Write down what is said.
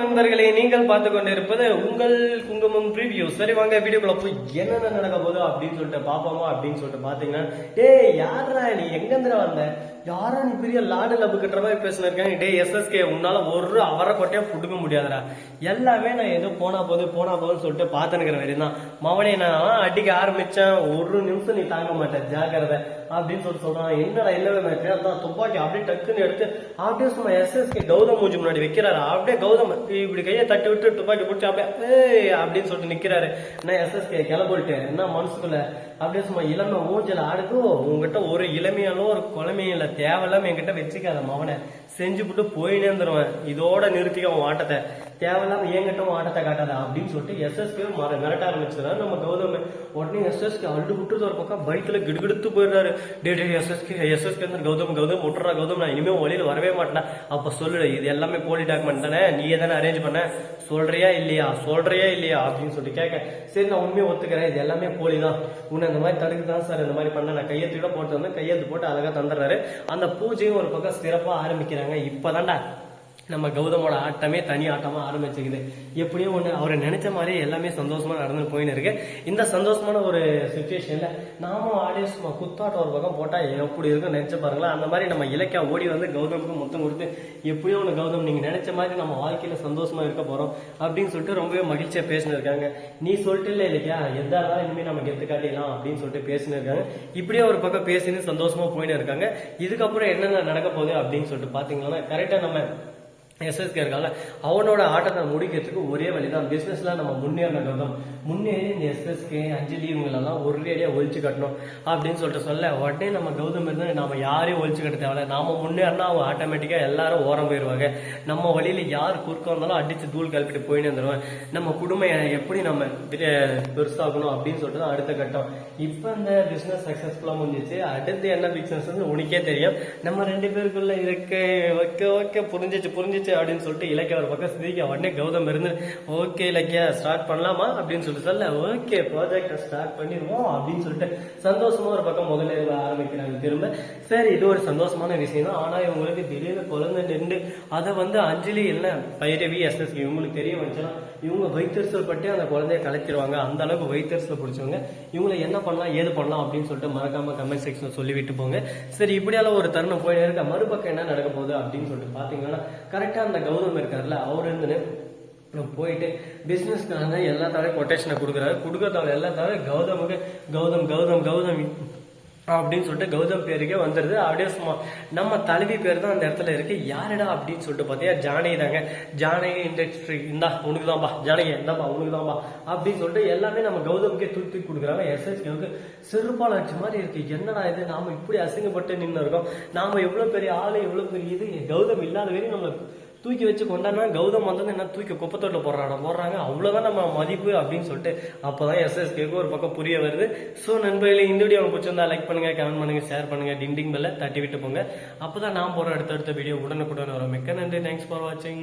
நண்பர்களே நீங்கள் பார்த்து கொண்டிருப்பது உங்கள் குங்குமம் ப்ரீவியூ சரி வாங்க வீடியோக்குள்ள போய் என்னென்ன நடக்க போகுது அப்படின்னு சொல்லிட்டு பாப்போமா அப்படின்னு சொல்லிட்டு பாத்தீங்கன்னா டே யாரா நீ? எங்க வந்த? யாரா நீ? பெரிய லாடு லப்பு கட்டுற மாதிரி பேசினிருக்காங்க. டே டேய் எஸ்எஸ்கே உன்னால ஒரு அவரை கொட்டையா புடுங்க முடியாதுடா. எல்லாமே நான் ஏதோ போனா போது போனா போதுன்னு சொல்லிட்டு பாத்துனுக்கிற வரையும் தான் மவனே நான் அடிக்க ஆரம்பிச்சேன். ஒரு நிமிஷம் நீ தாங்க மாட்டேன் ஜாக்கிரதை. அப்படின்னு சொல்லி சொல்றான். என்னடா இல்லவே மாட்டேன் அதான் துப்பாக்கி அப்படியே டக்குன்னு எடுத்து அப்படியே சும்மா எஸ்எஸ்கே கௌதம் மூஞ்சி முன்னாடி வைக்கிறாரு? அப்படியே கௌதம் இப்படி கையை தட்டி விட்டு துப்பாக்கி பிடிச்சி அப்படியே அப்படின்னு சொல்லிட்டு நிக்கிறாரு. நான் எஸ்எஸ்கே கிளம்பிட்டேன். என்ன மனசுக்குள்ள? அப்படியே சும்மா இளமை மூஞ்சல ஆடுதோ உங்ககிட்ட ஒரு இளமையாலும் ஒரு குழமையில தேவையில்லாம என்கிட்ட வச்சுக்காத மவனை செஞ்சு விட்டு போயினே இருந்துருவேன். இதோட நிறுத்திக்க உன் ஆட்டத்தை. தேவையில்லாம என்கிட்ட உன் ஆட்டத்தை காட்டாத அப்படின்னு சொல்லிட்டு எஸ்எஸ்கே மர மிரட்ட ஆரம்பிச்சிருந்தாரு நம்ம கௌதம் உடனே எஸ்எஸ்கே அள்ளு விட்டுறது ஒரு பக்கம். பைக்ல கிடுகிடுத்து போயிடுறாரு. டே டே எஸ்எஸ்கே எஸ்எஸ்கே கௌதம் கௌதம் விட்டுறா கௌதம். நான் இனிமே வழியில் வரவே மாட்டேன் அப்ப சொல்லு இது எல்லாமே போலி டாக்குமெண்ட் தானே? நீயே தானே அரேஞ்ச் பண்ண? சொல்றியா இல்லையா? சொல்றியா இல்லையா? அப்படின்னு சொல்லிட்டு கேட்க சரி நான் உண்மையை ஒத்துக்கிறேன். இது எல்லாமே போலி தான். உன்னை இந்த மாதிரி தடுக்கு தான் சார்? இந்த மாதிரி பண்ண நான் கையெழுத்து போட்டு வந்து கையெழுத்து போட்டு அழகா தந்துடுறாரு. அந்த பூஜையும் ஒரு பக்கம் சிறப்பா ஆரம்பிக்கிறாங்க. இப்பதான்டா நம்ம கௌதமோட ஆட்டமே தனி ஆட்டமா ஆரம்பிச்சுக்குது. எப்படியோ ஒன்று அவரை நினைச்ச மாதிரி எல்லாமே சந்தோஷமா நடந்து போயின்னு இருக்கு. இந்த சந்தோஷமான ஒரு சுச்சுவேஷன்ல நாமும் ஆடியன்ஸ் குத்தாட்டம் ஒரு பக்கம் போட்டா எப்படி இருக்கும் நினைச்சு பாருங்களா அந்த மாதிரி நம்ம இலக்கியா ஓடி வந்து கௌதமுக்கு மொத்தம் கொடுத்து எப்படியோ ஒன்று கௌதம் நீங்க நினைச்ச மாதிரி நம்ம வாழ்க்கையில சந்தோஷமா இருக்க போறோம் அப்படின்னு சொல்லிட்டு ரொம்பவே மகிழ்ச்சியா பேசினு இருக்காங்க. நீ சொல்லிட்டு இல்ல இல்லையா எதா இருந்தாலும் இனிமே நம்ம கெத்து காட்டிடலாம் அப்படின்னு சொல்லிட்டு பேசினிருக்காங்க இப்படியே ஒரு பக்கம் பேசின்னு சந்தோஷமா போயின்னு இருக்காங்க. இதுக்கப்புறம் என்னென்ன நடக்க போகுது அப்படின்னு சொல்லிட்டு பாத்தீங்கன்னா கரெக்டா நம்ம எஸ்எஸ்கே இருக்கால அவனோட ஆட்டத்தை முடிக்கிறதுக்கு ஒரே வழி தான் பிஸ்னஸ்லாம் நம்ம முன்னேறின கௌதம் முன்னேறி இந்த எஸ்எஸ்கே அஞ்சலி இவங்களெல்லாம் ஒரேடியா ஒழிச்சு கட்டணும் அப்படின்னு சொல்லிட்டு சொல்ல உடனே நம்ம கௌதம் இருந்து நம்ம யாரையும் ஒழிச்சு கட்ட தேவையில்ல. நாம முன்னேறினா அவங்க ஆட்டோமேட்டிக்கா எல்லாரும் ஓரம் போயிடுவாங்க. நம்ம வழியில யார் குறுக்க வந்தாலும் அடிச்சு தூள் கலப்பிட்டு போயின்னு வந்துருவேன் நம்ம குடும்பம் எப்படி நம்ம பெருசாகணும் அப்படின்னு சொல்லிட்டு தான் அடுத்த கட்டம். இப்ப இந்த பிசினஸ் சக்சஸ்ஃபுல்லா முடிஞ்சிச்சு அடுத்து என்ன பிசினஸ் உனக்கே தெரியும். நம்ம ரெண்டு பேருக்குள்ள இருக்க ஓகே ஓகே புரிஞ்சிச்சு புரிஞ்சிச்சு. அப்படின்னு சொல்லிட்டு இலக்கிய ஒரு பக்கம் சிந்திக்க உடனே கௌதம் இருந்து ஓகே இலக்கியா ஸ்டார்ட் பண்ணலாமா? அப்படின்னு சொல்லிட்டு சொல்ல ஓகே ப்ராஜெக்டை ஸ்டார்ட் பண்ணிடுவோம் அப்படின்னு சொல்லிட்டு சந்தோஷமா ஒரு பக்கம் முதல்ல ஆரம்பிக்கிறாங்க. திரும்ப சரி இது ஒரு சந்தோஷமான விஷயம் தான். ஆனா இவங்களுக்கு திடீர்னு குழந்தை நின்று அதை வந்து அஞ்சலி என்ன பைரவி எஸ்எஸ் இவங்களுக்கு தெரிய வந்துச்சுன்னா இவங்க வைத்தறிச்சல் பட்டு அந்த குழந்தைய கலைச்சிருவாங்க. அந்த அளவுக்கு வைத்தறிச்சல் பிடிச்சவங்க. இவங்களை என்ன பண்ணலாம் ஏது பண்ணலாம் அப்படின்னு சொல்லிட்டு மறக்காம கமெண்ட் செக்ஷன் சொல்லி விட்டு போங்க. சரி இப்படியால ஒரு தருணம் போய் இருக்க. மறுபக்கம் என்ன நடக்க போகுது அப்படின்னு சொல்லிட்டு பாத்தீங்கன்னா கரெக்ட் அந்த கௌதம் இருக்கார்ல அவர் இருந்து போயிட்டு பிஸ்னஸ்க்காக எல்லா தவிர கொட்டேஷனை கொடுக்குறாரு. கொடுக்கறதால எல்லா தவிர கௌதமுக்கு கௌதம் கௌதம் கௌதம் அப்படின்னு சொல்லிட்டு கௌதம் பேருக்கே வந்துடுது அப்படியே சும்மா நம்ம தலைவி பேர் தான் அந்த இடத்துல இருக்கு. யாருடா அப்படின்னு சொல்லிட்டு பாத்தியா? ஜானகி தாங்க. ஜானகி இண்டஸ்ட்ரி இந்தா உனக்கு தான்பா. ஜானகி இந்தாப்பா உனக்கு தான்பா. அப்படின்னு சொல்லிட்டு எல்லாமே நம்ம கௌதமுக்கே தூக்கி தூக்கி கொடுக்குறாங்க. எஸ்எஸ்கேவுக்கு செருப்பால் அடிச்ச மாதிரி இருக்கு. என்னடா இது? நாம இப்படி அசிங்கப்பட்டு நின்று இருக்கோம் நாம எவ்வளோ பெரிய ஆளு எவ்வளோ பெரிய இது? கௌதம் இல்லாத வரையும் நம்மளுக்கு தூக்கி வச்சு கொண்டானா கௌதம் வந்து என்ன தூக்கி குப்பத்தோட்டில் போடுறாங்க போடுறாங்க. அவ்வளோதான் நம்ம மதிப்பு அப்படின்னு சொல்லிட்டு அப்போ தான் எஸ்எஸ்கேக்கு ஒரு பக்கம் புரிய வருது. ஸோ நண்பர்களே இந்த வீடியோ உங்களுக்கு பிடிச்சிருந்தா லைக் பண்ணுங்கள் கமெண்ட் பண்ணுங்கள் ஷேர் பண்ணுங்க டிண்டிங் பெல்ல தட்டி விட்டு போங்க. அப்போ தான் நான் போகிற அடுத்தடுத்த வீடியோ உடனுக்குடன் வரும். மிக்க நன்றி. தேங்க்ஸ் ஃபார் வாட்சிங்